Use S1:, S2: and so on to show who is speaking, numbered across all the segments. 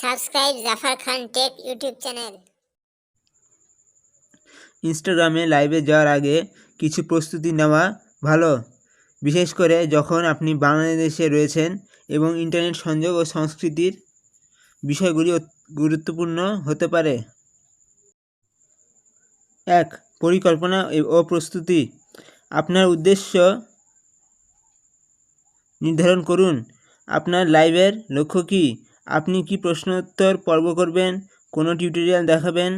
S1: Subscribe Jafar Khan tech YouTube channel.
S2: ইনস্টাগ্রামে লাইভে যাওয়ার আগে কিছু প্রস্তুতি নেওয়া ভালো, বিশেষ করে যখন আপনি বাংলাদেশে রয়েছেন এবং ইন্টারনেট সংযোগ ও সংস্কৃতির বিষয়গুলি গুরুত্বপূর্ণ হতে পারে। এক, পরিকল্পনা ও প্রস্তুতি। আপনার উদ্দেশ্য নির্ধারণ করুন। আপনার লাইভের লক্ষ্য কী? আপনি কি প্রশ্নোত্তর পর্ব করবেন, কোনো টিউটোরিয়াল দেখাবেন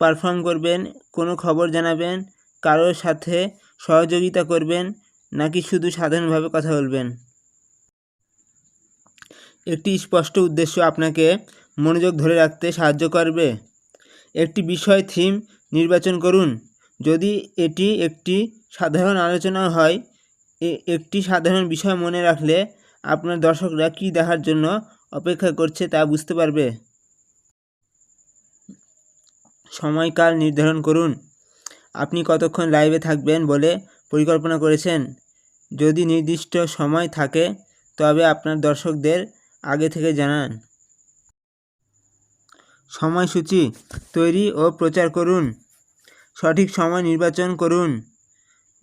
S2: পারফর্ম করবেন, কোনো খবর জানাবেন, কারোর সাথে সহযোগিতা করবেন, নাকি শুধু সাধারণভাবে কথা বলবেন? একটি স্পষ্ট উদ্দেশ্য আপনাকে মনোযোগ ধরে রাখতে সাহায্য করবে। একটি বিষয় থিম নির্বাচন করুন। যদি এটি একটি সাধারণ আলোচনা হয় একটি সাধারণ বিষয় মনে রাখলে আপনার দর্শকরা কী দেখার জন্য অপেক্ষা করছে তা বুঝতে পারবে। সময়কাল নির্ধারণ করুন। আপনি কতক্ষণ লাইভে থাকবেন বলে পরিকল্পনা করেছেন। যদি নির্দিষ্ট সময় থাকে, তবে আপনার দর্শকদের আগে থেকে জানান। সময়সূচি তৈরি ও প্রচার করুন। সঠিক সময় নির্বাচন করুন।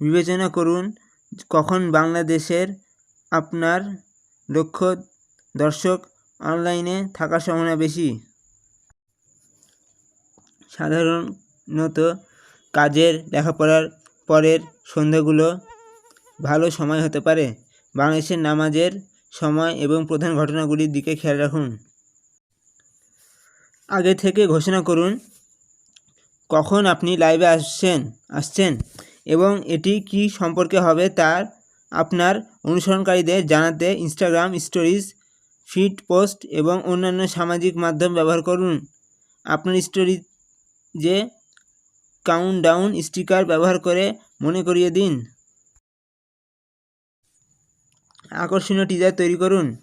S2: বিবেচনা করুন কখন বাংলাদেশের আপনার লক্ষ্য দর্শক অনলাইনে থাকার সম্ভাবনা বেশি। সাধারণত কাজের লেখাপড়ার পরের সন্ধ্যাগুলো ভালো সময় হতে পারে। বাংলাদেশের নামাজের সময় এবং প্রধান ঘটনাগুলির দিকে খেয়াল রাখুন। আগে থেকে ঘোষণা করুন, কখন আপনি লাইভে আসছেন আসছেন এবং এটি কি সম্পর্কে হবে তার আপনার অনুসরণকারীদের জানাতে ইনস্টাগ্রাম স্টোরিজ ফিড পোস্ট এবং অন্যান্য সামাজিক মাধ্যম ব্যবহার করুন। আপনার স্টোরি যে কাউন্টডাউন স্টিকার ব্যবহার করে মনে করিয়ে দিন। আকর্ষণীয় টিজার তৈরি করুন।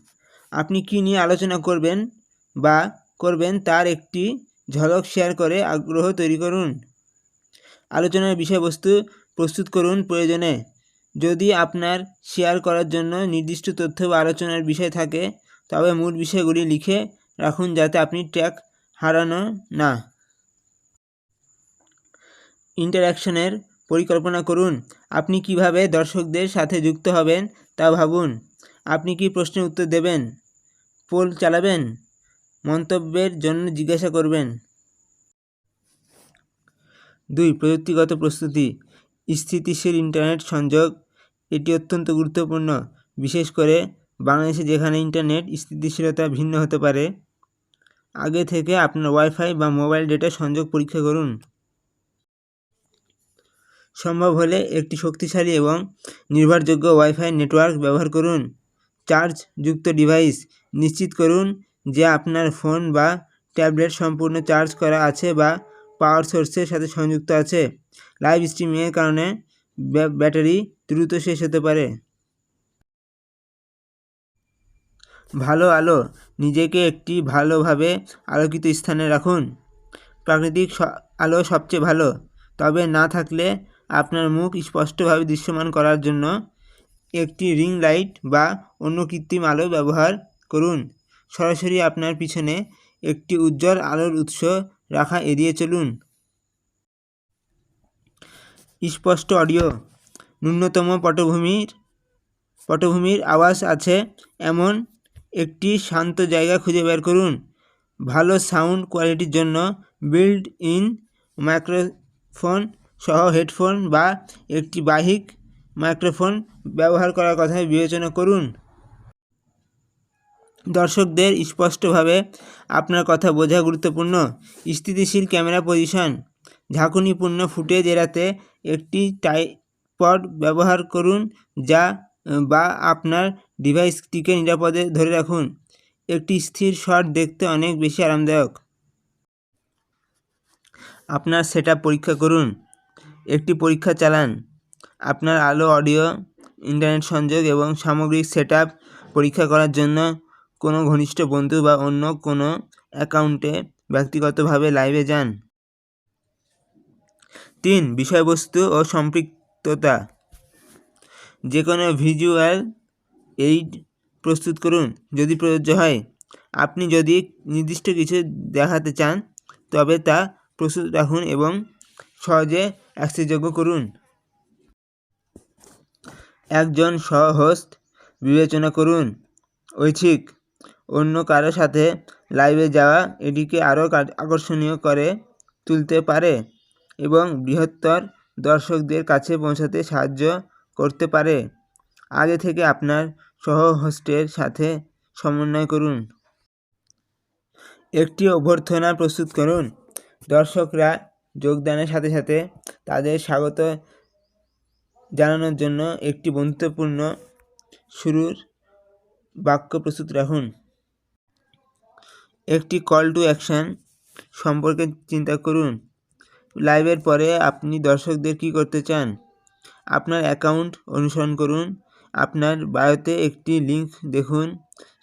S2: আপনি কী নিয়ে আলোচনা করবেন বা করবেন তার একটি ঝলক শেয়ার করে আগ্রহ তৈরি করুন। আলোচনার বিষয়বস্তু প্রস্তুত করুন প্রয়োজনে। যদি আপনার শেয়ার করার জন্য নির্দিষ্ট তথ্য বা আলোচনার বিষয় থাকে তবে মূল বিষয়গুলি লিখে রাখুন যাতে আপনি ট্র্যাক হারানো না ইন্টারাকশনের পরিকল্পনা করুন। আপনি কীভাবে দর্শকদের সাথে যুক্ত হবেন তা ভাবুন। আপনি কি প্রশ্নের উত্তর দেবেন? পোল চালাবেন? মন্তব্যের জন্য জিজ্ঞাসা করবেন? দুই, প্রযুক্তিগত প্রস্তুতি। স্থিতিশীল ইন্টারনেট সংযোগ, এটি অত্যন্ত গুরুত্বপূর্ণ, বিশেষ করে বাংলাদেশে যেখানে ইন্টারনেট স্থিতিশীলতা ভিন্ন হতে পারে, আগে থেকে আপনার ওয়াইফাই বা মোবাইল ডেটা সংযোগ পরীক্ষা করুন। সম্ভব হলে একটি শক্তিশালী এবং নির্ভরযোগ্য ওয়াইফাই নেটওয়ার্ক ব্যবহার করুন। চার্জযুক্ত ডিভাইস নিশ্চিত করুন যে আপনার ফোন বা ট্যাবলেট সম্পূর্ণ চার্জ করা আছে বা পাওয়ার সোর্সের সাথে সংযুক্ত আছে। লাইভ স্ট্রিমিংয়ের কারণে ব্য- ব্যাটারি দ্রুত শেষ হতে পারে। ভালো আলো, নিজেকে একটি ভালোভাবে আলোকিত স্থানে রাখুন। প্রাকৃতিক আলো সবচেয়ে ভালো, তবে না থাকলে আপনার মুখ স্পষ্টভাবে দৃশ্যমান করার জন্য একটি রিং লাইট বা অন্য কৃত্রিম আলো ব্যবহার করুন। সরাসরি আপনার পিছনে একটি উজ্জ্বল আলোর উৎস রাখা এড়িয়ে চলুন। স্পষ্ট অডিও, ন্যূনতম পটভূমির পটভূমির আওয়াজ আছে এমন একটি শান্ত জায়গা খুঁজে বের করুন। ভালো সাউন্ড কোয়ালিটির জন্য বিল্ড ইন মাইক্রোফোন সহ হেডফোন বা একটি বাহিক মাইক্রোফোন ব্যবহার করার কথা বিবেচনা করুন। দর্শকদের স্পষ্টভাবে আপনার কথা বোঝা গুরুত্বপূর্ণ। স্থিতিশীল ক্যামেরা পজিশন, ঝাঁকুনিপূর্ণ ফুটেজ এড়াতে একটি টাইপড ব্যবহার করুন যা বা আপনার ডিভাইসটিকে নিরাপদে ধরে রাখুন। একটি স্থির শট দেখতে অনেক বেশি আরামদায়ক। আপনার সেটআপ পরীক্ষা করুন। একটি পরীক্ষা চালান। আপনার আলো, অডিও, ইন্টারনেট সংযোগ এবং সামগ্রিক সেটআপ পরীক্ষা করার জন্য কোনো ঘনিষ্ঠ বন্ধু বা অন্য কোনো অ্যাকাউন্টে ব্যক্তিগতভাবে লাইভে যান। তিন, বিষয়বস্তু ও সম্পৃক্ততা। যে কোনো ভিজুয়াল এইড প্রস্তুত করুন। যদি প্রযোজ্য হয়, আপনি যদি নির্দিষ্ট কিছু দেখাতে চান, তবে তা প্রস্তুত রাখুন এবং সহজে অ্যাক্সেসযোগ্য করুন। একজন সহ-হোস্ট বিবেচনা করুন। ঐচ্ছিক, অন্য কারও সাথে লাইভে যাওয়া এটিকে আরও আকর্ষণীয় করে তুলতে পারে এবং বৃহত্তর দর্শকদের কাছে পৌঁছাতে সাহায্য করতে পারে। আগে থেকে আপনার সহ-হোস্টের সাথে সমন্বয় করুন। একটি অভ্যর্থনা প্রস্তুত করুন। দর্শকরা যোগদানের সাথে সাথে তাদের স্বাগত জানানোর জন্য একটি বন্ধুত্বপূর্ণ শুরুর বাক্য প্রস্তুত রাখুন। একটি কল টু অ্যাকশন সম্পর্কে চিন্তা করুন। লাইভের পরে আপনি দর্শকদের কী করতে চান? আপনার অ্যাকাউন্ট অনুসরণ করুন। আপনার বায়োতে একটি লিঙ্ক দেখুন,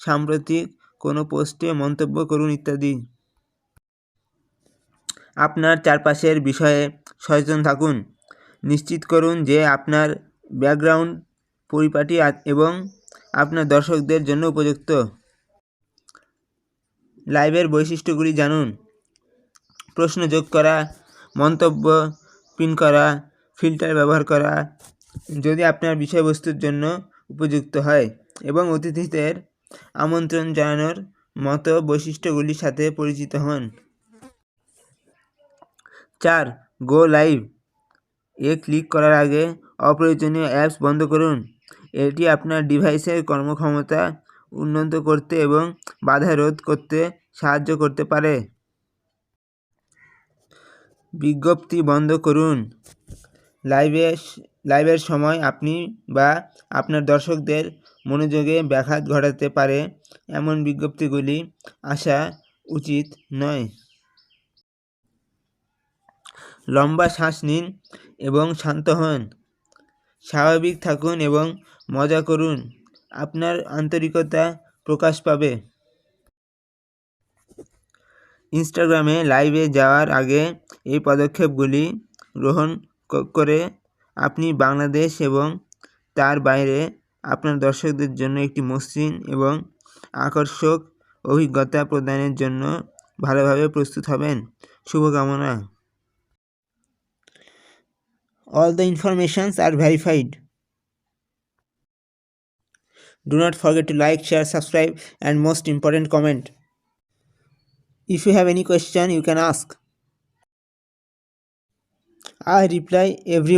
S2: সাম্প্রতিক কোনো পোস্টে মন্তব্য করুন ইত্যাদি। আপনার চারপাশের বিষয়ে সচেতন থাকুন। নিশ্চিত করুন যে আপনার ব্যাকগ্রাউন্ড পরিপাটি এবং আপনার দর্শকদের জন্য উপযুক্ত। লাইভের বৈশিষ্ট্যগুলি জানুন। প্রশ্ন যোগ করা, মন্তব্য পিন করা, ফিল্টার ব্যবহার করা যদি আপনার বিষয়বস্তুর জন্য উপযুক্ত হয় এবং অতিথিদের আমন্ত্রণ জানানোর মতো বৈশিষ্ট্যগুলির সাথে পরিচিত হন। চার, গো লাইভ। এ ক্লিক করার আগে অপ্রয়োজনীয় অ্যাপস বন্ধ করুন। এটি আপনার ডিভাইসের কর্মক্ষমতা উন্নত করতে এবং বাধা রোধ করতে সাহায্য করতে পারে। বিজ্ঞপ্তি বন্ধ করুন। লাইভে লাইভের সময় আপনি বা আপনার দর্শকদের মনোযোগে ব্যাঘাত ঘটাতে পারে এমন বিজ্ঞপ্তিগুলি আসা উচিত নয়। লম্বা শ্বাস নিন এবং শান্ত হন। স্বাভাবিক থাকুন এবং মজা করুন। আপনার আন্তরিকতা প্রকাশ পাবে। ইনস্টাগ্রামে লাইভে যাওয়ার আগে এই পদক্ষেপগুলি গ্রহণ করে আপনি বাংলাদেশ এবং তার বাইরে আপনার দর্শকদের জন্য একটি মসৃণ এবং আকর্ষক অভিজ্ঞতা প্রদানের জন্য ভালোভাবে প্রস্তুত হবেন। শুভকামনা। All the informations are verified do not forget to like share subscribe and most important comment if you have any question you can ask I reply every